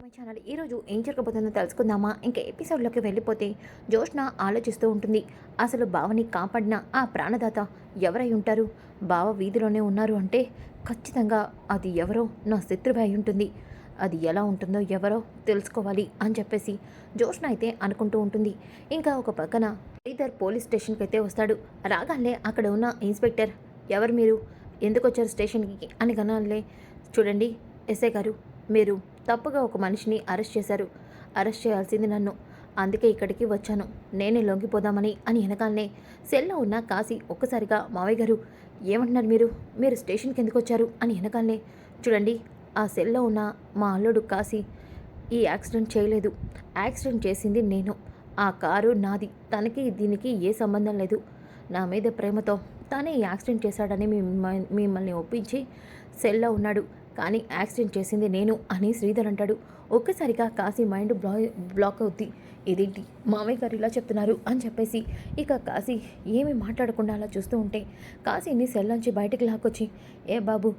My channel ఈరోజు ఏం జరగబోతుందో తెలుసుకుందామా? ఇంకా ఎపిసోడ్లోకి వెళ్ళిపోతే జోష్న ఆలోచిస్తూ ఉంటుంది. అసలు బావని కాపాడిన ఆ ప్రాణదాత ఎవరై ఉంటారు? బావ వీధిలోనే ఉన్నారు అంటే ఖచ్చితంగా అది ఎవరో నా శత్రువే అయి ఉంటుంది. అది ఎలా ఉంటుందో ఎవరో తెలుసుకోవాలి అని చెప్పేసి జోష్న అయితే అనుకుంటూ ఉంటుంది. ఇంకా ఒక పక్కన శ్రీధర్ పోలీస్ స్టేషన్కి అయితే వస్తాడు. రాగానే అక్కడ ఉన్న ఇన్స్పెక్టర్ ఎవరు మీరు? ఎందుకు వచ్చారు స్టేషన్కి? అని కనాలే చూడండి ఎస్ఐ గారు మీరు తప్పుగా ఒక మనిషిని అరెస్ట్ చేశారు. అరెస్ట్ చేయాల్సింది నన్ను. అందుకే ఇక్కడికి వచ్చాను. నేనే లొంగిపోదామని అని వెనకాలనే సెల్లో ఉన్న కాశీ ఒక్కసారిగా మావయ్య గారు ఏమంటున్నారు మీరు? మీరు స్టేషన్కి ఎందుకు వచ్చారు? అని వెనకాలనే చూడండి ఆ సెల్లో ఉన్న మా అల్లుడు కాశీ ఈ యాక్సిడెంట్ చేయలేదు. యాక్సిడెంట్ చేసింది నేను. ఆ కారు నాది. తనకి దీనికి ఏ సంబంధం లేదు. నా మీద ప్రేమతో తానే ఈ యాక్సిడెంట్ చేశాడని మిమ్మల్ని ఒప్పించి సెల్లో ఉన్నాడు. కానీ యాక్సిడెంట్ చేసింది నేను అని శ్రీధర్ అంటాడు. ఒక్కసారిగా కాశీ మైండ్ బ్లా బ్లాక్ అవుద్ది. ఇదేంటి? మామయ్య గారు ఇలా చెప్తున్నారు అని చెప్పేసి ఇక కాశీ ఏమీ మాట్లాడకుండా అలా చూస్తూ ఉంటే కాశీని సెల్ నుంచి బయటకు లాక్కొచ్చి ఏ బాబు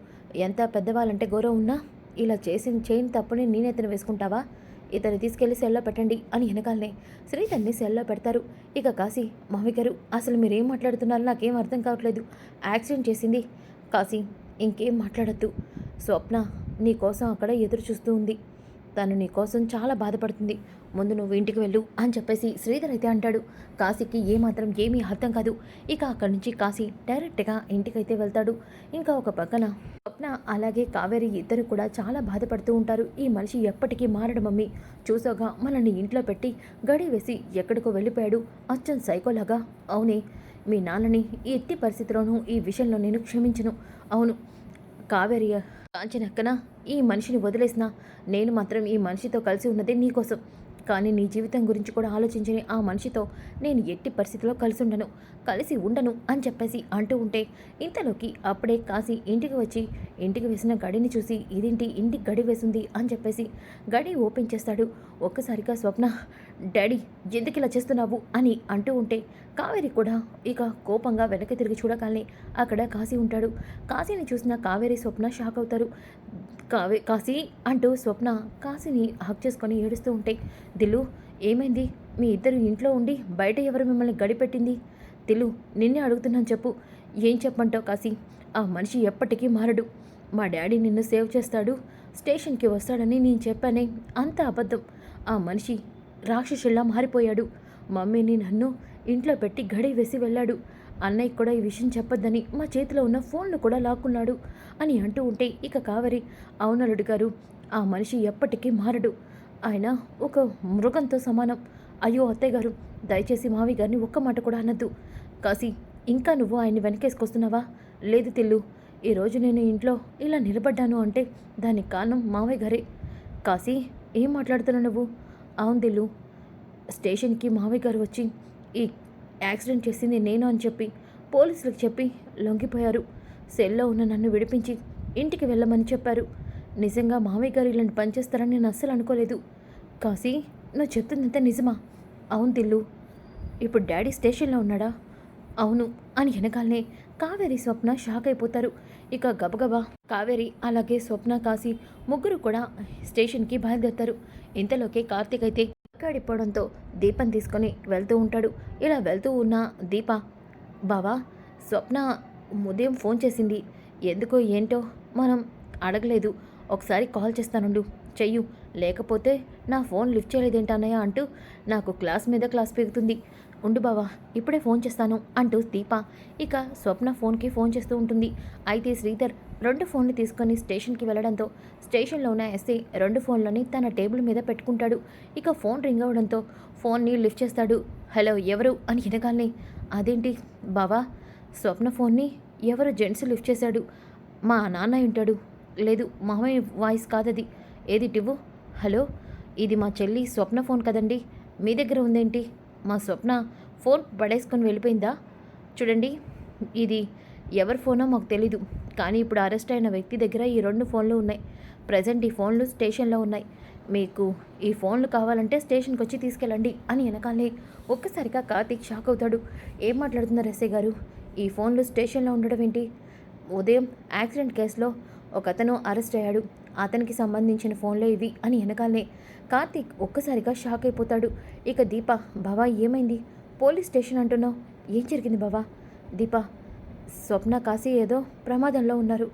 ఎంత పెద్దవాళ్ళంటే గౌరవం ఉన్నా ఇలా చేసిన చేయని తప్పుని నేనెత్తన వేసుకుంటావా? ఇతను తీసుకెళ్ళి సెల్లో పెట్టండి అని వెనకాలనే శ్రీధర్ని సెల్లో పెడతారు. ఇక కాశీ మామయ్య గారు అసలు మీరేం మాట్లాడుతున్నారో? నాకేం అర్థం కావట్లేదు. యాక్సిడెంట్ చేసింది కాశీ. ఇంకేం మాట్లాడద్దు. స్వప్న నీ కోసం అక్కడ ఎదురు చూస్తూ ఉంది. తను నీకోసం చాలా బాధపడుతుంది. ముందు నువ్వు ఇంటికి వెళ్ళు అని చెప్పేసి శ్రీధర్ అయితే అంటాడు. కాశీకి ఏమాత్రం ఏమీ అర్థం కాదు. ఇక అక్కడి నుంచి కాశీ డైరెక్ట్గా ఇంటికైతే వెళ్తాడు. ఇంకా ఒక పక్కన స్వప్న అలాగే కావేరి ఇద్దరు కూడా చాలా బాధపడుతూ ఉంటారు. ఈ మనిషి ఎప్పటికీ మారడు మమ్మీ. చూసాగా మనల్ని ఇంట్లో పెట్టి గడి వేసి ఎక్కడికో వెళ్ళిపోయాడు. అచ్చం సైకోలాగా అవునే మీ నాన్నని ఈ ఎట్టి పరిస్థితిలోనూ ఈ విషయంలో నేను క్షమించను. అవును కావేరి కాంచనక్కన? ఈ మనిషిని వదిలేసిన నేను మాత్రం ఈ మనిషితో కలిసి ఉన్నదే నీకోసం. కానీ నీ జీవితం గురించి కూడా ఆలోచించని ఆ మనిషితో నేను ఎట్టి పరిస్థితిలో కలిసి ఉండను. కలిసి ఉండను అని చెప్పేసి అంటూ ఉంటే ఇంతలోకి అప్పుడే కాసి ఇంటికి వచ్చి ఇంటికి వేసిన గడిని చూసి ఇదేంటి ఇంటికి గడి వేసింది అని చెప్పేసి గడి ఓపెన్ చేస్తాడు. ఒక్కసారిగా స్వప్న డాడీ ఎందుకు ఇలా చేస్తున్నావు? అని అంటూ ఉంటే కావేరి కూడా ఇక కోపంగా వెనక్కి తిరిగి చూడగానే అక్కడ కాశీ ఉంటాడు. కాశీని చూసిన కావేరి స్వప్న షాక్ అవుతారు. కావే కాశీ అంటూ స్వప్న కాశీని హక్ చేసుకొని ఏడుస్తూ ఉంటే దిలు ఏమైంది? మీ ఇద్దరు ఇంట్లో ఉండి బయట ఎవరు మిమ్మల్ని గడిపెట్టింది? దిలు నిన్నే అడుగుతున్నాను చెప్పు. ఏం చెప్పంటావు కాశీ? ఆ మనిషి ఎప్పటికీ మారడు. మా డాడీ నిన్ను సేవ్ చేస్తాడు. స్టేషన్కి వస్తాడని నేను చెప్పానే. అంత అబద్ధం. ఆ మనిషి రాక్షసుల్లా మారిపోయాడు. మమ్మీని నన్ను ఇంట్లో పెట్టి గడి వేసి వెళ్ళాడు. అన్నయ్య కూడా ఈ విషయం చెప్పొద్దని మా చేతిలో ఉన్న ఫోన్ను కూడా లాక్కున్నాడు అని అంటూ ఉంటే ఇక కావరి అవునలుడు గారు ఆ మనిషి ఎప్పటికీ మారడు. ఆయన ఒక మృగంతో సమానం. అయ్యో అత్తయ్య గారు దయచేసి మావి గారిని ఒక్క మాట కూడా అనద్దు. కాసి ఇంకా నువ్వు ఆయన్ని వెనకేసుకొస్తున్నావా? లేదు తిల్లు ఈరోజు నేను ఇంట్లో ఇలా నిలబడ్డాను అంటే దానికి కారణం మావయ్య గారే. కాశీ ఏం మాట్లాడుతున్నావు నువ్వు? అవును దిల్లు స్టేషన్కి మావయ్య గారు వచ్చి ఈ యాక్సిడెంట్ చేసింది నేను అని చెప్పి పోలీసులకు చెప్పి లొంగిపోయారు. సెల్లో ఉన్న నన్ను విడిపించి ఇంటికి వెళ్ళమని చెప్పారు. నిజంగా మావయ్య గారు ఇలాంటి పని చేస్తారని నేను అస్సలు అనుకోలేదు. కాశీ నువ్వు చెప్తుందంతా నిజమా? అవును తిల్లు. ఇప్పుడు డాడీ స్టేషన్లో ఉన్నాడా? అవును అని వెనకాలనే కావేరి స్వప్న షాక్ అయిపోతారు. ఇక గబగబా కావేరి అలాగే స్వప్న కాశీ ముగ్గురు కూడా స్టేషన్కి బయలుదేరుతారు. ఇంతలోకే కార్తీక్ అయితే అక్కడిపోవడంతో దీపం తీసుకొని వెళ్తూ ఉంటాడు. ఇలా వెళ్తూ ఉన్న దీప బావా స్వప్న ఉదయం ఫోన్ చేసింది. ఎందుకో ఏంటో మనం అడగలేదు. ఒకసారి కాల్ చేస్తానుండు. చెయ్యు. లేకపోతే నా ఫోన్ లిఫ్ట్ చేయలేదేంటన్నయ్య అంటూ నాకు క్లాస్ మీద క్లాస్ పెరుగుతుంది ఉండు బావా ఇప్పుడే ఫోన్ చేస్తాను అంటూ దీప ఇక స్వప్న ఫోన్కి ఫోన్ చేస్తూ ఉంటుంది. అయితే శ్రీధర్ రెండు ఫోన్లు తీసుకొని స్టేషన్కి వెళ్ళడంతో స్టేషన్లో ఉన్న ఎస్ఐ రెండు ఫోన్లని తన టేబుల్ మీద పెట్టుకుంటాడు. ఇక ఫోన్ రింగ్ అవడంతో ఫోన్ని లిఫ్ట్ చేస్తాడు. హలో ఎవరు? అని వినగానే అదేంటి బావా? స్వప్న ఫోన్ని ఎవరు జెంట్స్ లిఫ్ట్ చేశాడు. మా నాన్న ఉంటాడు. లేదు మామయ్య వాయిస్ కాదది. ఏది టివ్వు? హలో ఇది మా చెల్లి స్వప్న ఫోన్ కదండి. మీ దగ్గర ఉందేంటి? మా స్వప్న ఫోన్ పడేసుకొని వెళ్ళిపోయిందా? చూడండి ఇది ఎవరి ఫోనో మాకు తెలీదు. కానీ ఇప్పుడు అరెస్ట్ అయిన వ్యక్తి దగ్గర ఈ రెండు ఫోన్లు ఉన్నాయి. ప్రజెంట్ ఈ ఫోన్లు స్టేషన్లో ఉన్నాయి. మీకు ఈ ఫోన్లు కావాలంటే స్టేషన్కి వచ్చి తీసుకెళ్ళండి అని వెనకాలే ఒక్కసారిగా కార్తీక్ షాక్ అవుతాడు. ఏం మాట్లాడుతున్నారు ఎస్ఐ గారు? ఈ ఫోన్లు స్టేషన్లో ఉండడం ఏంటి? ఉదయం యాక్సిడెంట్ కేసులో ఒక అతను అరెస్ట్ అయ్యాడు. అతనికి సంబంధించిన ఫోన్లో ఇవి అని వెనకాలనే కార్తీక్ ఒక్కసారిగా షాక్ అయిపోతాడు. ఇక దీప బావా ఏమైంది? పోలీస్ స్టేషన్ అంటున్నావు. ఏం జరిగింది బావా? దీప స్వప్న కాశీ ఏదో ప్రమాదంలో ఉన్నారు.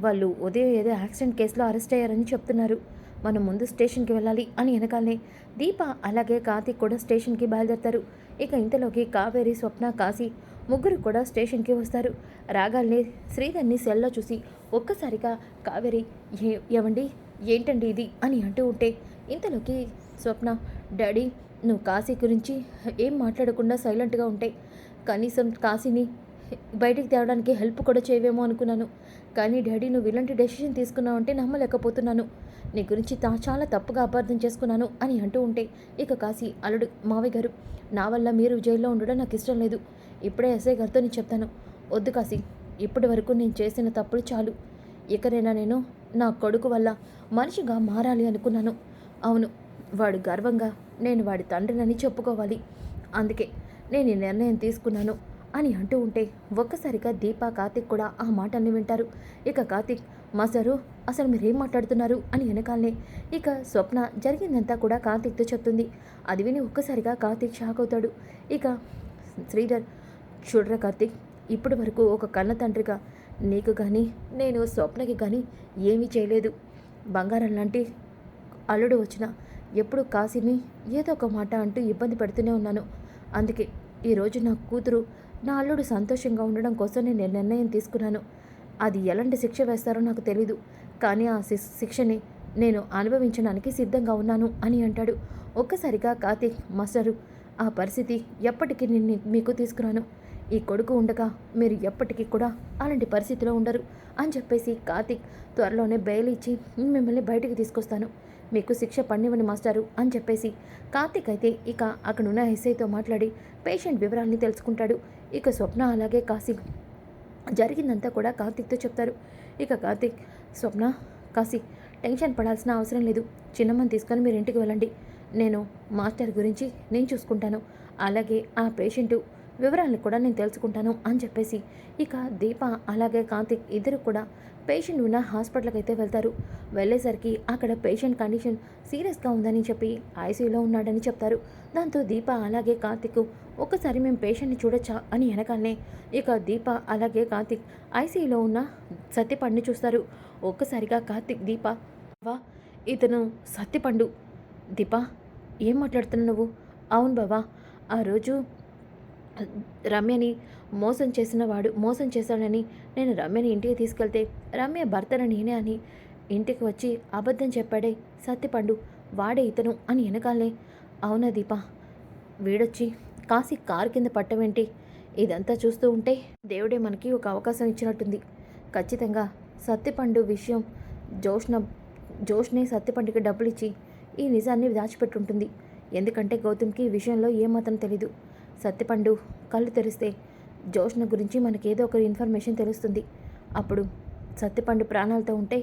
వాళ్ళు ఉదయం ఏదో యాక్సిడెంట్ కేసులో అరెస్ట్ అయ్యారని చెప్తున్నారు. మనం ముందు స్టేషన్కి వెళ్ళాలి అని వెనకాలనే దీప అలాగే కార్తీక్ కూడా స్టేషన్కి బయలుదేరతారు. ఇక ఇంతలోకి కావేరి స్వప్న కాశీ ముగ్గురు కూడా స్టేషన్కి వస్తారు. రాగాల్ని శ్రీధర్ని సెల్లో చూసి ఒక్కసారిగా కావేరి ఏ ఏమండి? ఏంటండి ఇది? అని అంటూ ఉంటే ఇంతలోకి స్వప్న డాడీ నువ్వు కాశీ గురించి ఏం మాట్లాడకుండా సైలెంట్గా ఉంటే కనీసం కాశీని బయటికి తేవడానికి హెల్ప్ కూడా చేయవేమో అనుకున్నాను. కానీ డాడీ నువ్వు ఇలాంటి డెసిషన్ తీసుకున్నావు అంటే నమ్మలేకపోతున్నాను. నీ గురించి తా చాలా తప్పుగా అపార్థం చేసుకున్నాను అని అంటూ ఉంటే ఇక కాశీ అల్లుడు మావయ్య గారు నా వల్ల మీరు జైల్లో ఉండడం నాకు ఇష్టం లేదు. ఇప్పుడే ఎస్ఐ గారితో నేను చెప్తాను. వద్దు కాశీ. ఇప్పటి వరకు నేను చేసిన తప్పులు చాలు. ఇకనైనా నేను నా కొడుకు వల్ల మనిషిగా మారాలి అనుకున్నాను. అవును వాడు గర్వంగా నేను వాడి తండ్రినని చెప్పుకోవాలి. అందుకే నేను ఈ నిర్ణయం తీసుకున్నాను అని అంటూ ఉంటే ఒక్కసారిగా దీప కార్తిక్ కూడా ఆ మాటల్ని వింటారు. ఇక కార్తిక్ మాస్టరు అసలు మీరేం మాట్లాడుతున్నారు? అని వెనకాలనే ఇక స్వప్న జరిగిందంతా కూడా కార్తిక్తో చెప్తుంది. అది విని ఒక్కసారిగా కార్తిక్ షాక్ అవుతాడు. ఇక శ్రీధర్ చూడరా కార్తిక్ ఇప్పటి వరకు ఒక కన్న తండ్రిగా నీకు కానీ నేను స్వప్నకి కానీ ఏమీ చేయలేదు. బంగారం లాంటి అల్లుడు వచ్చిన ఎప్పుడు కాశీని ఏదో ఒక మాట అంటూ ఇబ్బంది పెడుతూనే ఉన్నాను. అందుకే ఈరోజు నా కూతురు నా అల్లుడు సంతోషంగా ఉండడం కోసం నేను నిర్ణయం తీసుకున్నాను. అది ఎలాంటి శిక్ష వేస్తారో నాకు తెలీదు. కానీ ఆ శి- శిక్షని నేను అనుభవించడానికి సిద్ధంగా ఉన్నాను అని అంటాడు. ఒక్కసారిగా కార్తీక్ మాస్టరు ఆ పరిస్థితి ఎప్పటికీ నిన్ను మీకు తీసుకురాను. ఈ కొడుకు ఉండగా మీరు ఎప్పటికీ కూడా అలాంటి పరిస్థితిలో ఉండరు అని చెప్పేసి కార్తీక్ త్వరలోనే బెయిల్ ఇచ్చి మిమ్మల్ని బయటికి తీసుకొస్తాను. మీకు శిక్ష పడినివ్వండి మాస్టారు అని చెప్పేసి కార్తీక్ అయితే ఇక అక్కడున్న ఎస్ఐతో మాట్లాడి పేషెంట్ వివరాల్ని తెలుసుకుంటాడు. ఇక స్వప్న అలాగే కాశీ జరిగిందంతా కూడా కార్తిక్తో చెప్తారు. ఇక కార్తీక్ స్వప్న కాశీ టెన్షన్ పడాల్సిన అవసరం లేదు. చిన్నమ్మని తీసుకొని మీరు ఇంటికి వెళ్ళండి. నేను మాస్టర్ గురించి నేను చూసుకుంటాను. అలాగే ఆ పేషెంట్ వివరాలను కూడా నేను తెలుసుకుంటాను అని చెప్పేసి. ఇక దీప అలాగే కార్తిక్ ఇద్దరు కూడా పేషెంట్ ఉన్న హాస్పిటల్కి అయితే వెళ్తారు. వెళ్ళేసరికి అక్కడ పేషెంట్ కండిషన్ సీరియస్గా ఉందని చెప్పి ఐసీయూలో ఉన్నాడని చెప్తారు. దాంతో దీప అలాగే కార్తిక్ ఒక్కసారి మేము పేషెంట్ని చూడొచ్చా అని వెనకాలనే ఇక దీప అలాగే కార్తిక్ ఐసీయూలో ఉన్న సత్యపండుని చూస్తారు. ఒక్కసారిగా కార్తిక్ దీప వా ఇతను సత్యపండు దీప ఏం మాట్లాడుతున్నావు నువ్వు? అవును బావా ఆ రోజు రమ్యని మోసం చేసిన వాడు మోసం చేశాడని నేను రమ్యని ఇంటికి తీసుకెళ్తే రమ్య భర్తను నేనే అని ఇంటికి వచ్చి అబద్ధం చెప్పాడే సత్తిపండు వాడే ఇతను అని వెనకాలే. అవునా దీప? వీడొచ్చి కాసి కారు కింద పట్టమేంటి ఇదంతా చూస్తూ ఉంటే దేవుడే మనకి ఒక అవకాశం ఇచ్చినట్టుంది. ఖచ్చితంగా సత్యపండు విషయం జోష్న జోష్నే సత్యపండుకి డబ్బులిచ్చి ఈ నిజాన్ని దాచిపెట్టుంటుంది. ఎందుకంటే గౌతమ్కి ఈ విషయంలో ఏమాత్రం తెలీదు. సత్యపండు కళ్ళు తెరిస్తే జోష్న గురించి మనకేదో ఒక ఇన్ఫర్మేషన్ తెలుస్తుంది. అప్పుడు సత్యపండు ప్రాణాలతో ఉంటే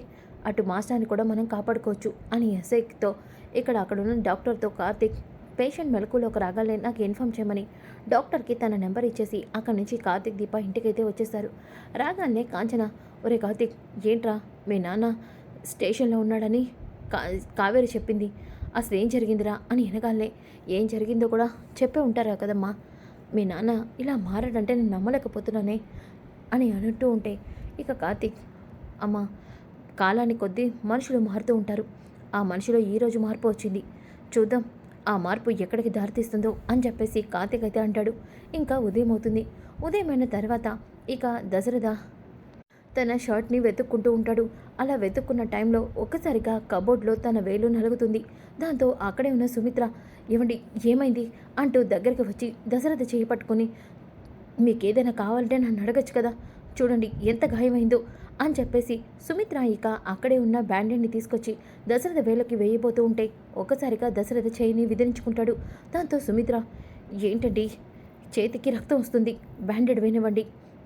అటు మాస్టర్ని కూడా మనం కాపాడుకోవచ్చు అని ఎస్ఐతో ఇక్కడ అక్కడున్న డాక్టర్తో కార్తిక్ పేషెంట్ మెలకులోకి రాగాలే నాకు ఇన్ఫామ్ చేయమని డాక్టర్కి తన నెంబర్ ఇచ్చేసి అక్కడి నుంచి కార్తిక్ దీప ఇంటికైతే వచ్చేసారు రాగానే కాంచన ఒరే కార్తిక్ ఏంట్రా? మీ నాన్న స్టేషన్లో ఉన్నాడని కా కావేరి చెప్పింది. అసలు ఏం జరిగిందిరా? అని వినగానే ఏం జరిగిందో కూడా చెప్పే ఉంటారా కదమ్మా? మీ నాన్న ఇలా మారాడంటే నేను నమ్మలేకపోతున్నానే? అని అంటూ ఉంటే ఇక కార్తీక్ అమ్మ కాలాన్ని కొద్దీ మనుషులు మారుతూ ఉంటారు. ఆ మనిషిలో ఈరోజు మార్పు వచ్చింది. చూద్దాం ఆ మార్పు ఎక్కడికి దారితీస్తుందో అని చెప్పేసి కార్తీక్ అయితే అంటాడు. ఇంకా ఉదయం అవుతుంది ఉదయం అయిన తర్వాత ఇక దశరథ తన షర్ట్ని వెతుక్కుంటూ ఉంటాడు. అలా వెతుక్కున్న టైంలో ఒక్కసారిగా కబోర్డ్లో తన వేలు నలుగుతుంది. దాంతో అక్కడే ఉన్న సుమిత్ర ఏమండి ఏమైంది? అంటూ దగ్గరికి వచ్చి దశరథ చేయి పట్టుకొని మీకేదైనా కావాలంటే నన్ను అడగచ్చు కదా. చూడండి ఎంత గాయమైందో అని చెప్పేసి సుమిత్ర ఇక అక్కడే ఉన్న బ్యాండెడ్ని తీసుకొచ్చి దశరథ వేలకి వేయబోతూ ఉంటే ఒక్కసారిగా దశరథ చేయిని విధించుకుంటాడు దాంతో సుమిత్ర ఏంటండి? చేతికి రక్తం వస్తుంది. బ్యాండెడ్ వేయనివ్వండి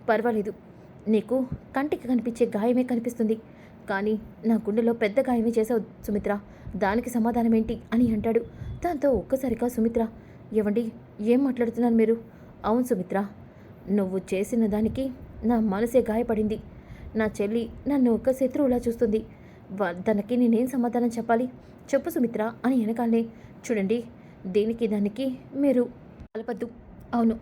పర్వాలేదు. నీకు కంటికి కనిపించే గాయమే కనిపిస్తుంది. కానీ నా గుండెలో పెద్ద గాయమే చేసావు సుమిత్ర. దానికి సమాధానం ఏంటి అని అంటాడు. దాంతో ఒక్కసారిగా సుమిత్ర ఏవండి ఏం మాట్లాడుతున్నారు మీరు? అవును సుమిత్ర నువ్వు చేసిన దానికి నా మనసే గాయపడింది. నా చెల్లి నన్ను ఒక్క శత్రువులా చూస్తుంది. తనకి నేనేం సమాధానం చెప్పాలి? చెప్పు సుమిత్ర అని వెనకాలనే చూడండి దీనికి దానికి మీరు కలపద్దు అవును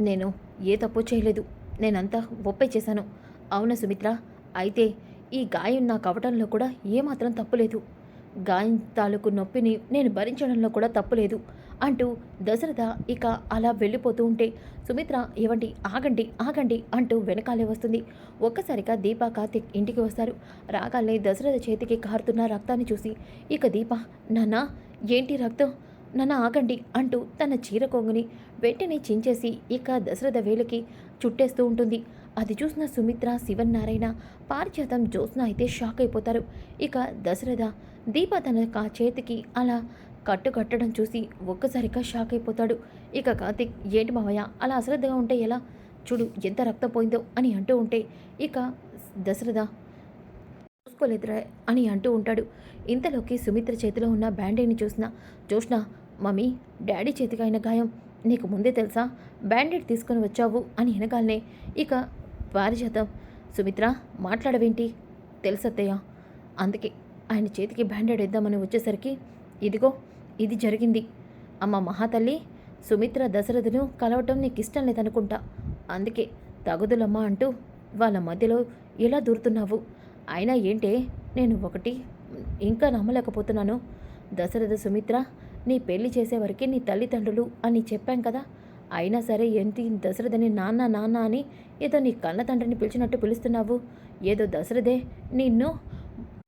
నేను ఏ తప్పు చేయలేదు. నేనంతా ఒప్పేచేశాను అవునా సుమిత్ర? అయితే ఈ గాయం నాకు అవటంలో కూడా ఏమాత్రం తప్పులేదు. గాయం తాలూకు నొప్పిని నేను భరించడంలో కూడా తప్పులేదు అంటూ దశరథ ఇక అలా వెళ్ళిపోతూ ఉంటే సుమిత్ర ఏవండి? ఆగండి ఆగండి అంటూ వెనకాలే వస్తుంది. ఒక్కసారిగా దీప కార్తిక్ ఇంటికి వస్తారు. రాగానే దశరథ చేతికి కారుతున్న రక్తాన్ని చూసి ఇక దీప నానా ఏంటి రక్తం? నాన్న ఆగండి అంటూ తన చీర కొంగుని వెంటనే చించేసి ఇక దశరథ వేలుకి చుట్టేస్తూ ఉంటుంది. అది చూసిన సుమిత్ర శివన్నారాయణ పారిజాతం జ్యోత్స్న అయితే షాక్ అయిపోతారు. ఇక దశరథ దీప తన చేతికి అలా కట్టు కట్టడం చూసి ఒక్కసారిగా షాక్ అయిపోతాడు. ఇక కార్తిక్ ఏంటి మావయ్య అలా అశ్రద్ధగా ఉంటే ఎలా? చూడు ఎంత రక్తం పోయిందో అని అంటూ ఉంటే ఇక దశరథ చూసుకోలేదురా అని అంటూ ఉంటాడు. ఇంతలోకి సుమిత్ర చేతిలో ఉన్న బ్యాండేజ్ని చూసిన జోష్ణ మమ్మీ డాడీ చేతికి అయిన గాయం. నీకు ముందే తెలుసా? బ్యాండెడ్ తీసుకొని వచ్చావు అని వెనకాలనే ఇక పారిజాతం. సుమిత్ర మాట్లాడవేంటి? తెలుసత్తయ్య. అందుకే ఆయన చేతికి బ్యాండెడ్ వేద్దామని వచ్చేసరికి ఇదిగో ఇది జరిగింది. అమ్మ మహాతల్లి సుమిత్ర దశరథును కలవటం నీకు ఇష్టం లేదనుకుంటా. అందుకే తగుదులమ్మ అంటూ వాళ్ళ మధ్యలో ఎలా దూరుతున్నావు? అయినా ఏంటే నేను ఒకటి ఇంకా నమ్మలేకపోతున్నాను. దశరథ సుమిత్ర నీ పెళ్ళి చేసేవరకు నీ తల్లిదండ్రులు అని చెప్పాం కదా. అయినా సరే ఏంటి దశరథని నాన్న నాన్న అని ఏదో నీ కన్న తండ్రిని పిలిచినట్టు పిలుస్తున్నావు. ఏదో దశరథే నిన్ను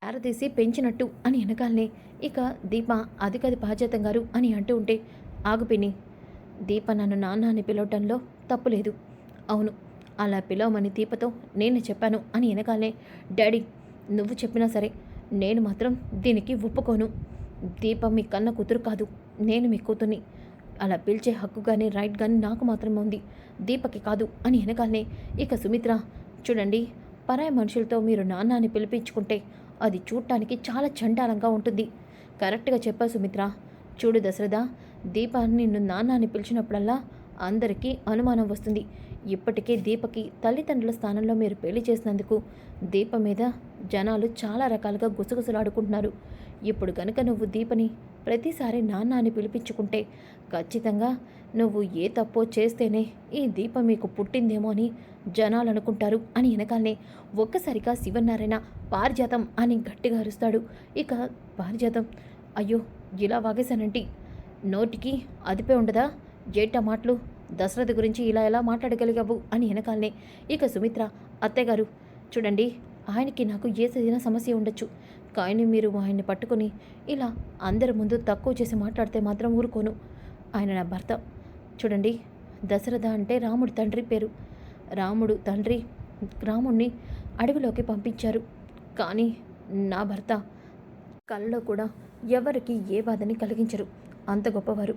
ఆరదీసి పెంచినట్టు అని వెనకాలనే ఇక దీప అది కది బాధ్యతం గారు అని అంటూ ఉంటే ఆగుపిని దీప నన్ను నాన్న అని పిలవటంలో తప్పులేదు అవును అలా పిలవమని దీపతో నేను చెప్పాను అని వెనకాలనే డాడీ నువ్వు చెప్పినా సరే నేను మాత్రం దీనికి ఒప్పుకోను. దీప మీ కన్న కూతురు కాదు నేను మీ కూతుర్ని. అలా పిలిచే హక్కు కానీ రైట్ కానీ నాకు మాత్రమే ఉంది. దీపకి కాదు అని వెనకాలనే ఇక సుమిత్ర చూడండి పరాయి మనుషులతో మీరు నాన్న అని పిలిపించుకుంటే అది చూడటానికి చాలా చండాలంగా ఉంటుంది. కరెక్ట్గా చెప్పా సుమిత్ర. చూడు దశరథ దీప నిన్ను నాన్న అని పిలిచినప్పుడల్లా అందరికీ అనుమానం వస్తుంది. ఇప్పటికే దీపకి తల్లిదండ్రుల స్థానంలో మీరు పెళ్ళి చేసినందుకు దీప మీద జనాలు చాలా రకాలుగా గుసగుసలాడుకుంటున్నారు. ఇప్పుడు గనుక నువ్వు దీపని ప్రతిసారి నాన్న అని పిలిపించుకుంటే ఖచ్చితంగా నువ్వు ఏ తప్పో చేస్తేనే ఈ దీపం మీకు పుట్టిందేమో అని జనాలు అనుకుంటారు అని వెనకాలనే ఒక్కసారిగా శివనారాయణ పారిజాతం అని గట్టిగా అరుస్తాడు. ఇక పారిజాతం అయ్యో ఇలా వాగేశానంటి. నోటికి అదిపే ఉండదా? జేట మాటలు దశరథ గురించి ఇలా ఎలా మాట్లాడగలిగావు? అని వెనకాలనే ఇక సుమిత్ర అత్తయ్యగారు చూడండి ఆయనకి నాకు ఏ సరైన సమస్య ఉండొచ్చు. కానీ మీరు ఆయన్ని పట్టుకొని ఇలా అందరి ముందు తక్కువ చేసి మాట్లాడితే మాత్రం ఊరుకోను. ఆయన నా భర్త. చూడండి దశరథ అంటే రాముడి తండ్రి పేరు. రాముడు తండ్రి రాముణ్ణి అడవిలోకి పంపించారు. కానీ నా భర్త కళ్ళలో కూడా ఎవరికి ఏ బాధని కలిగించరు. అంత గొప్పవారు.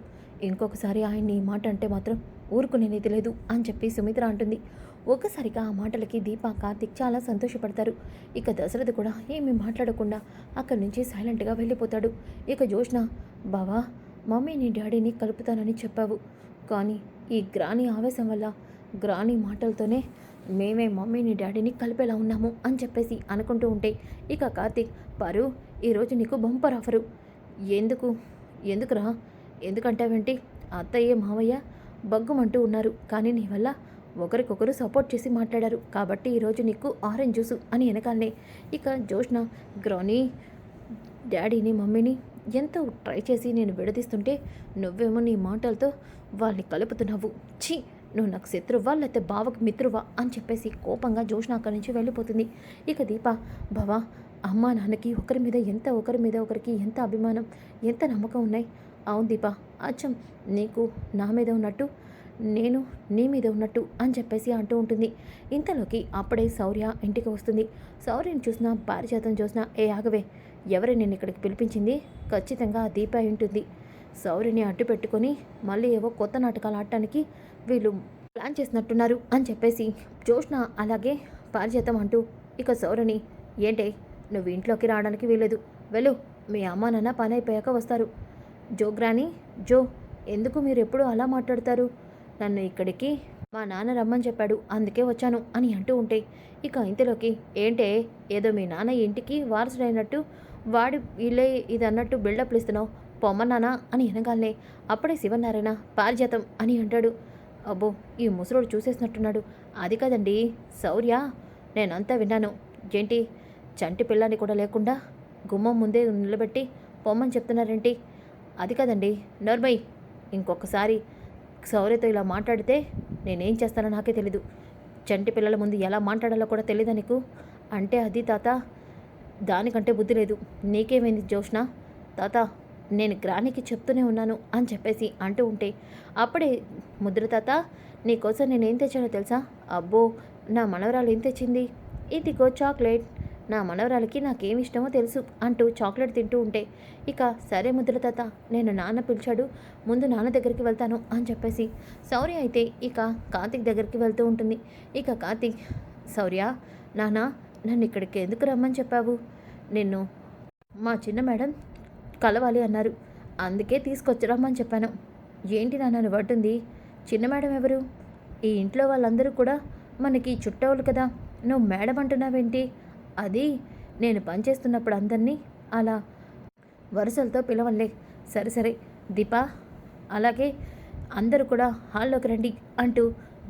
ఇంకొకసారి ఆయన్ని ఈ మాట అంటే మాత్రం ఊరుకునేది లేదు అని చెప్పి సుమిత్ర అంటుంది. ఒక్కసారిగా ఆ మాటలకి దీప కార్తిక్ చాలా సంతోషపడతారు. ఇక దశరథ్ కూడా ఏమీ మాట్లాడకుండా అక్కడి నుంచి సైలెంట్గా వెళ్ళిపోతాడు. ఇక జోష్న బావా మమ్మీని డాడీని కలుపుతానని చెప్పావు. కానీ ఈ గ్రాని ఆవేశం వల్ల గ్రాని మాటలతోనే మేమే మమ్మీని డాడీని కలిపేలా ఉన్నాము అని చెప్పేసి అనుకుంటూ ఉంటే ఇక కార్తిక్ పరు ఈరోజు నీకు బంపర్ ఆఫరు. ఎందుకు? ఎందుకురా? ఎందుకంటావేంటి? అత్తయ్య మావయ్య బగ్గుమంటూ ఉన్నారు. కానీ నీ వల్ల ఒకరికొకరు సపోర్ట్ చేసి మాట్లాడారు. కాబట్టి ఈరోజు నీకు ఆరెంజ్ జ్యూసు అని వెనకాలనే. ఇక జోష్న గ్రాని డాడీని మమ్మీని ఎంతో ట్రై చేసి నేను విడదీస్తుంటే నువ్వేమో నీ మాటలతో వాళ్ళని కలుపుతున్నావు. ఛీ నువ్వు నాకు శత్రువా లేకపోతే బావకు మిత్రువా అని చెప్పేసి కోపంగా జోష్న అక్కడి నుంచి వెళ్ళిపోతుంది. ఇక దీప భవా అమ్మ నాన్నకి ఒకరి మీద ఎంత ఒకరి మీద ఒకరికి ఎంత అభిమానం ఎంత నమ్మకం ఉన్నాయి? అవును దీప అచ్చం నీకు నా మీద ఉన్నట్టు నేను నీ మీద ఉన్నట్టు అని చెప్పేసి అంటూ ఉంటుంది. ఇంతలోకి అప్పుడే శౌర్య ఇంటికి వస్తుంది. శౌర్యని చూసినా పారిజాతం చూసినా ఏ ఆగవే ఎవరు నేను ఇక్కడికి పిలిపించింది? ఖచ్చితంగా ఆ దీప అయి ఉంటుంది శౌర్యని అడ్డు పెట్టుకొని మళ్ళీ ఏవో కొత్త నాటకాలు ఆడటానికి వీళ్ళు ప్లాన్ చేసినట్టున్నారు అని చెప్పేసి జోష్న అలాగే పారిజాతం అంటూ ఇక శౌర్యని ఏంటే నువ్వు ఇంట్లోకి రావడానికి వీలేదు వెళ్ళు మీ అమ్మ నాన్న పని అయిపోయాక వస్తారు. జో గ్రాని జో ఎందుకు మీరు ఎప్పుడు అలా మాట్లాడతారు? నన్ను ఇక్కడికి మా నాన్న రమ్మని చెప్పాడు. అందుకే వచ్చాను అని అంటూ ఉంటే ఇక ఇంతలోకి ఏంటే ఏదో మీ నాన్న ఇంటికి వారసుడైనట్టు వాడి ఇల్లే ఇది అన్నట్టు బిల్డప్లు ఇస్తున్నావు పొమ్మన్నానా అని అనగానే అప్పుడే శివనారాయణ పారిజాతం అని అంటాడు. అబ్బో ఈ ముసలోడు చూసేసినట్టున్నాడు. అది కదండి శౌర్య నేనంతా విన్నాను. ఏంటి చంటి పిల్లని కూడా లేకుండా గుమ్మం ముందే నిలబెట్టి పొమ్మని చెప్తున్నారేంటి? అది కదండి నర్మయ్ ఇంకొకసారి శౌర్యతో ఇలా మాట్లాడితే నేనేం చేస్తానో నాకే తెలీదు. చంటి పిల్లల ముందు ఎలా మాట్లాడాలో కూడా తెలియదా నీకు? అంటే అది తాత దానికంటే బుద్ధి లేదు. నీకేమైంది జోష్న తాత నేను గ్రానికి చెప్తూనే ఉన్నాను అని చెప్పేసి అంటూ ఉంటే అప్పుడే ముద్ర తాత నీకోసం నేను ఏం తెచ్చానో తెలుసా? అబ్బో నా మనవరాలు ఏం తెచ్చింది? ఇదిగో చాక్లెట్. నా మనవరాలకి నాకేమి ఇష్టమో తెలుసు అంటూ చాక్లెట్ తింటూ ఉంటే ఇక సరే ముద్ర తాత నేను నాన్న పిలిచాడు ముందు నాన్న దగ్గరికి వెళ్తాను అని చెప్పేసి శౌర్య అయితే ఇక కార్తిక్ దగ్గరికి వెళ్తూ ఉంటుంది. ఇక కార్తిక్ సౌర్య నాన్న నన్ను ఇక్కడికి ఎందుకు రమ్మని చెప్పావు? నిన్ను మా చిన్న మేడం కలవాలి అన్నారు. అందుకే తీసుకొచ్చి రమ్మని చెప్పాను. ఏంటి నాన్న పట్టుంది చిన్న మేడం ఎవరు? ఈ ఇంట్లో వాళ్ళందరూ కూడా మనకి చుట్టవులు కదా. నువ్వు మేడం అంటున్నావేంటి? అది నేను పనిచేస్తున్నప్పుడు అందరినీ అలా వరుసలతో పిలవలే. సరే సరే దీపా అలాగే అందరూ కూడా హాల్లోకి రండి అంటూ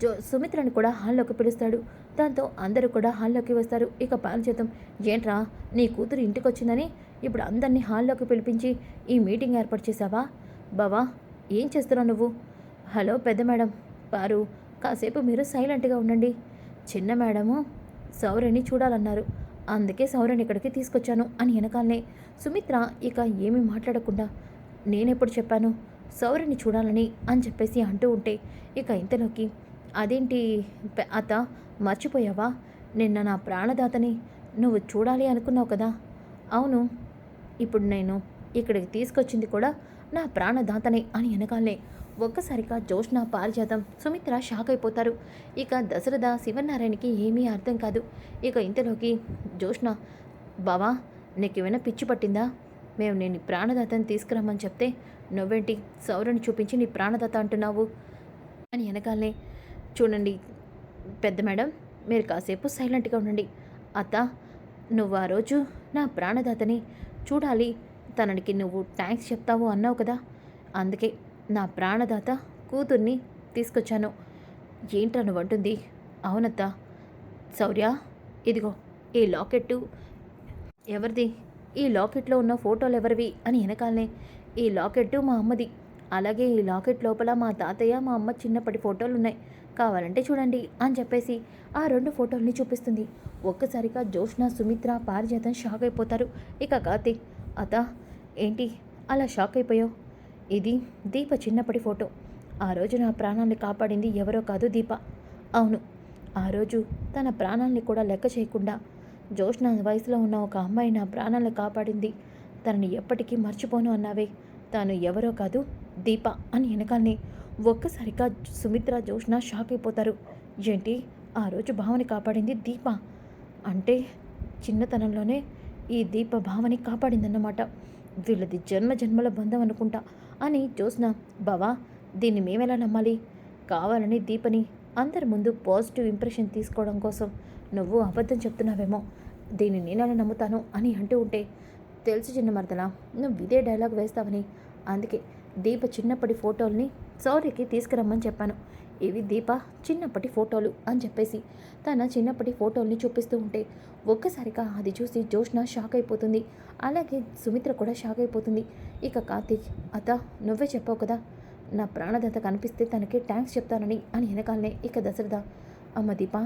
జో సుమిత్రని కూడా హాల్లోకి పిలుస్తాడు. దాంతో అందరూ కూడా హాల్లోకి వస్తారు. ఇక పాలచేతం ఏంట్రా నీ కూతురు ఇంటికి వచ్చిందని ఇప్పుడు అందరినీ హాల్లోకి పిలిపించి ఈ మీటింగ్ ఏర్పాటు చేశావా? బావా ఏం చేస్తున్నావు నువ్వు? హలో పెద్ద మేడం పారు కాసేపు మీరు సైలెంట్గా ఉండండి. చిన్న మేడము సౌర్యని చూడాలన్నారు. అందుకే సౌర్యని ఇక్కడికి తీసుకొచ్చాను అని వెనకాలనే సుమిత్ర ఇక ఏమీ మాట్లాడకుండా నేనెప్పుడు చెప్పాను? సౌర్యని చూడాలని అని చెప్పేసి అంటూ ఉంటే ఇక ఇంతలోకి అదేంటి అత అత్త మర్చిపోయావా? నిన్న నా ప్రాణదాతని నువ్వు చూడాలి అనుకున్నావు కదా? అవును ఇప్పుడు నేను ఇక్కడికి తీసుకొచ్చింది కూడా నా ప్రాణదాతనే అని వెనకాలనే ఒక్కసారిగా జోష్న పారిజాతం సుమిత్ర షాక్ అయిపోతారు. ఇక దశరథ శివనారాయణకి ఏమీ అర్థం కాదు. ఇక ఇంతలోకి జోష్న బావా నీకేమైనా పిచ్చి పట్టిందా? మేము నేను ప్రాణదాతని తీసుకురమ్మని చెప్తే నువ్వేంటి సౌరుని చూపించి నీ ప్రాణదాత అంటున్నావు? అని వెనకాలనే చూడండి పెద్ద మేడం మీరు కాసేపు సైలెంట్గా ఉండండి. అత్త నువ్వు ఆ రోజు నా ప్రాణదాతని చూడాలి. తనకి నువ్వు థ్యాంక్స్ చెప్తావు అన్నావు కదా? అందుకే నా ప్రాణదాత కూతుర్ని తీసుకొచ్చాను. ఏంటను అంటుంది. అవునత్త. శౌర్య ఇదిగో ఈ లాకెట్టు. ఎవరిది? ఈ లాకెట్లో ఉన్న ఫోటోలు ఎవరివి అని వెనకాలనే. ఈ లాకెట్టు మా అమ్మది. అలాగే ఈ లాకెట్ లోపల మా తాతయ్య మా అమ్మ చిన్నప్పటి ఫోటోలు ఉన్నాయి కావాలంటే చూడండి అని చెప్పేసి ఆ రెండు ఫోటోల్ని చూపిస్తుంది. ఒక్కసారిగా జోష్న సుమిత్ర పారిజాతం షాక్ అయిపోతారు. ఇక కార్తీక్ అత ఏంటి? అలా షాక్ అయిపోయావు? ఇది దీప చిన్నప్పటి ఫోటో. ఆ రోజు నా ప్రాణాన్ని కాపాడింది ఎవరో కాదు దీప. అవును ఆ రోజు తన ప్రాణాల్ని కూడా లెక్క చేయకుండా జోష్న వయసులో ఉన్న ఒక అమ్మాయి నా ప్రాణాలను కాపాడింది. తనని ఎప్పటికీ మర్చిపోను అన్నావే. తాను ఎవరో కాదు దీప అని వెనకాలని ఒక్కసారిగా సుమిత్ర జోష్న షాక్ అయిపోతారు. ఏంటి? ఆ రోజు భావని కాపాడింది దీప? అంటే చిన్నతనంలోనే ఈ దీప భావని కాపాడిందన్నమాట. వీళ్ళది జన్మ జన్మల బంధం అనుకుంటా. అని జ్యోత్స్న బావా దీన్ని మేమెలా నమ్మాలి? కావాలని దీపని అందరి ముందు పాజిటివ్ ఇంప్రెషన్ తీసుకోవడం కోసం నువ్వు అబద్ధం చెప్తున్నావేమో. దీన్ని నేనెలా నమ్ముతాను? అని అంటూ ఉంటే తెలుసు చిన్న మరదలా నువ్వు ఇదే డైలాగ్ వేస్తావని. అందుకే దీప చిన్నప్పటి ఫోటోల్ని సౌర్యకి తీసుకురమ్మని చెప్పాను. ఇవి దీప చిన్నప్పటి ఫోటోలు అని చెప్పేసి. తన చిన్నప్పటి ఫోటోల్ని చూపిస్తూ ఉంటే ఒక్కసారిగా అది చూసి జోష్న షాక్ అయిపోతుంది. అలాగే సుమిత్ర కూడా షాక్ అయిపోతుంది. ఇక కార్తీక్ అత నువ్వే చెప్పావు కదా నా ప్రాణదంత కనిపిస్తే తనకి థ్యాంక్స్ చెప్తానని అని వెనకాలనే ఇక దశరథ. అమ్మ దీప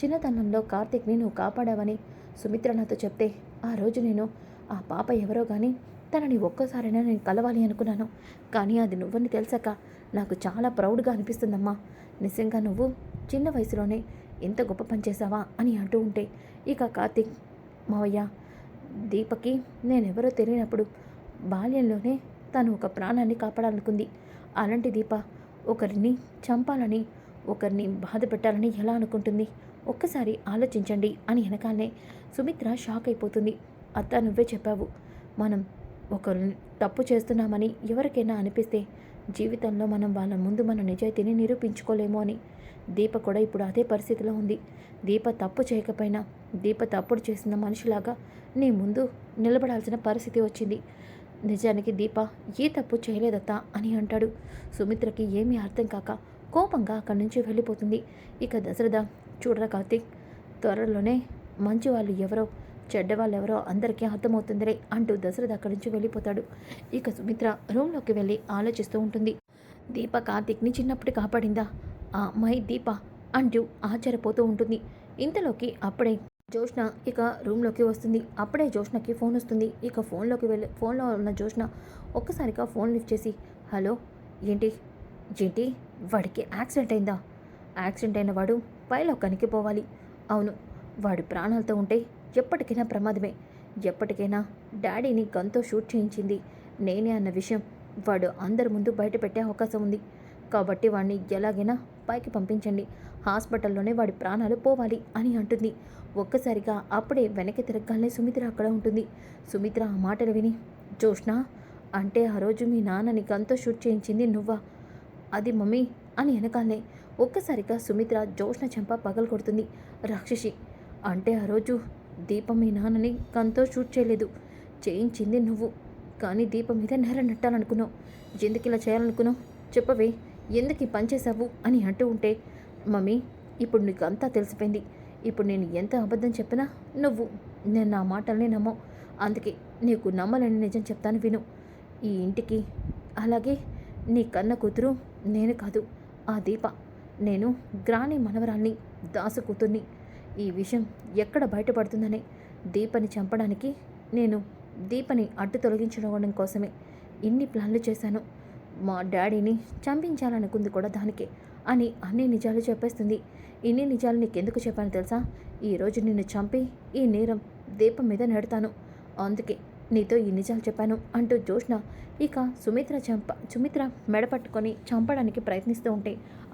చిన్నతనంలో కార్తీక్ని నువ్వు కాపాడావని సుమిత్ర నాతో చెప్తే ఆ రోజు నేను ఆ పాప ఎవరో కానీ తనని ఒక్కసారైనా నేను కలవాలి అనుకున్నాను. కానీ అది నువ్వని తెలిసాక నాకు చాలా ప్రౌడ్గా అనిపిస్తుందమ్మా. నిజంగా నువ్వు చిన్న వయసులోనే ఎంత గొప్ప పని చేశావా అని అంటూ ఉంటే ఇక కార్తీక్ మావయ్య దీపకి నేనెవరో తెలియనప్పుడు బాల్యంలోనే తను ఒక ప్రాణాన్ని కాపాడాలనుకుంది. అలాంటి దీప ఒకరిని చంపాలని ఒకరిని బాధ పెట్టాలని ఎలా అనుకుంటుంది? ఒక్కసారి ఆలోచించండి అని వెనకాలనే సుమిత్ర షాక్ అయిపోతుంది. అత్త నువ్వే చెప్పావు మనం ఒకరిని తప్పు చేస్తున్నామని ఎవరికైనా అనిపిస్తే జీవితంలో మనం వాళ్ళ ముందు మన నిజాయితీని నిరూపించుకోలేము అని. దీప కూడా ఇప్పుడు అదే పరిస్థితిలో ఉంది. దీప తప్పు చేయకపోయినా దీప తప్పుడు చేసిన మనిషిలాగా నీ ముందు నిలబడాల్సిన పరిస్థితి వచ్చింది. నిజానికి దీప ఏ తప్పు చేయలేదత్తా అని అంటాడు. సుమిత్రకి ఏమీ అర్థం కాక కోపంగా అక్కడి నుంచి వెళ్ళిపోతుంది. ఇక దశరథ చూడరా కార్తీక్ త్వరలోనే మంచి వాళ్ళు ఎవరో చెడ్డ వాళ్ళు ఎవరో అందరికీ అర్థమవుతుందిరే అంటూ దశరథ అక్కడి నుంచి వెళ్ళిపోతాడు. ఇక సుమిత్ర రూమ్లోకి వెళ్ళి ఆలోచిస్తూ ఉంటుంది. దీప కార్తీక్ని చిన్నప్పుడు కాపాడిందా? ఆ అమ్మాయి దీప అంటూ ఆశ్చర్యపోతూ ఉంటుంది. ఇంతలోకి అప్పుడే జోష్న ఇక రూమ్లోకి వస్తుంది. అప్పుడే జోష్నకి ఫోన్ వస్తుంది. ఇక ఫోన్లోకి వెళ్ళి ఫోన్లో ఉన్న జోష్న ఒక్కసారిగా ఫోన్ లిఫ్ట్ చేసి హలో ఏంటి? ఏంటి? వాడికి యాక్సిడెంట్ అయిందా? యాక్సిడెంట్ అయిన వాడు పైలోకానికి పోవాలి. అవును వాడు ప్రాణాలతో ఉంటే ఎప్పటికైనా ప్రమాదమే. ఎప్పటికైనా డాడీని గన్తో షూట్ చేయించింది. నేనే అన్న విషయం వాడు అందరి ముందు బయట పెట్టే అవకాశం ఉంది. కాబట్టి వాడిని ఎలాగైనా పైకి పంపించండి. హాస్పిటల్లోనే వాడి ప్రాణాలు పోవాలి అని అంటుంది. ఒక్కసారిగా అప్పుడే వెనక్కి తిరగగానే సుమిత్ర అక్కడ ఉంటుంది. సుమిత్ర ఆ మాటలు విని జోష్ణ అంటే ఆ రోజు మీ నాన్నని గన్తో షూట్ చేయించింది నువ్వా? అది మమ్మీ అని వెనకాలనే ఒక్కసారిగా సుమిత్ర జోష్ణ చెంప పగలు కొడుతుంది రాక్షసి అంటే ఆ రోజు దీపం మీ నాన్నని గన్తో షూట్ చేయలేదు. చేయించింది నువ్వు. కానీ దీపం మీద నేర నెట్టాలనుకున్నావు. ఎందుకు ఇలా చేయాలనుకున్నావు? చెప్పవే. ఎందుకు ఈ పని చేశావు? అని అంటూ ఉంటే మమ్మీ ఇప్పుడు నీకు అంతా తెలిసిపోయింది. ఇప్పుడు నేను ఎంత అబద్ధం చెప్పినా నువ్వు నేను నా మాటల్ని నమ్మవు. అందుకే నీకు నమ్మలేని నిజం చెప్తాను విను. ఈ ఇంటికి అలాగే నీ కన్న కూతురు నేను కాదు. ఆ దీప. నేను గ్రాని మనవరాల్ని దాసు కూతుర్ని. ఈ విషయం ఎక్కడ బయటపడుతుందని దీపని చంపడానికి నేను దీపని అడ్డు తొలగించడం కోసమే ఇన్ని ప్లాన్లు చేశాను. మా డాడీని చంపించాలనుకుంది కూడా దానికే అని అన్ని నిజాలు చెప్పేస్తుంది. ఇన్ని నిజాలు నీకెందుకు చెప్పాను తెలుసా? ఈరోజు నిన్ను చంపి ఈ నేరం దీపం మీద నెడతాను. అందుకే నీతో ఈ నిజాలు చెప్పాను అంటూ జోష్న ఇక సుమిత్ర చంప సుమిత్ర మెడ పట్టుకొని చంపడానికి ప్రయత్నిస్తూ ఉంటే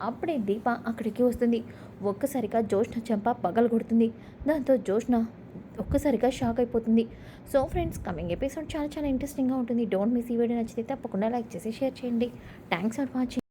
అప్పుడే దీప అక్కడికి వస్తుంది. ఒక్కసారిగా జోష్న చెంప పగలగొడుతుంది దాంతో జోష్న ఒక్కసారిగా షాక్ అయిపోతుంది. సో ఫ్రెండ్స్ కమింగ్ ఎపిసోడ్ చాలా చాలా ఇంట్రెస్టింగ్గా ఉంటుంది. డోంట్ మిస్ ఈ వీడియో నచ్చితే తప్పకుండా లైక్ చేసి షేర్ చేయండి. Thanks for watching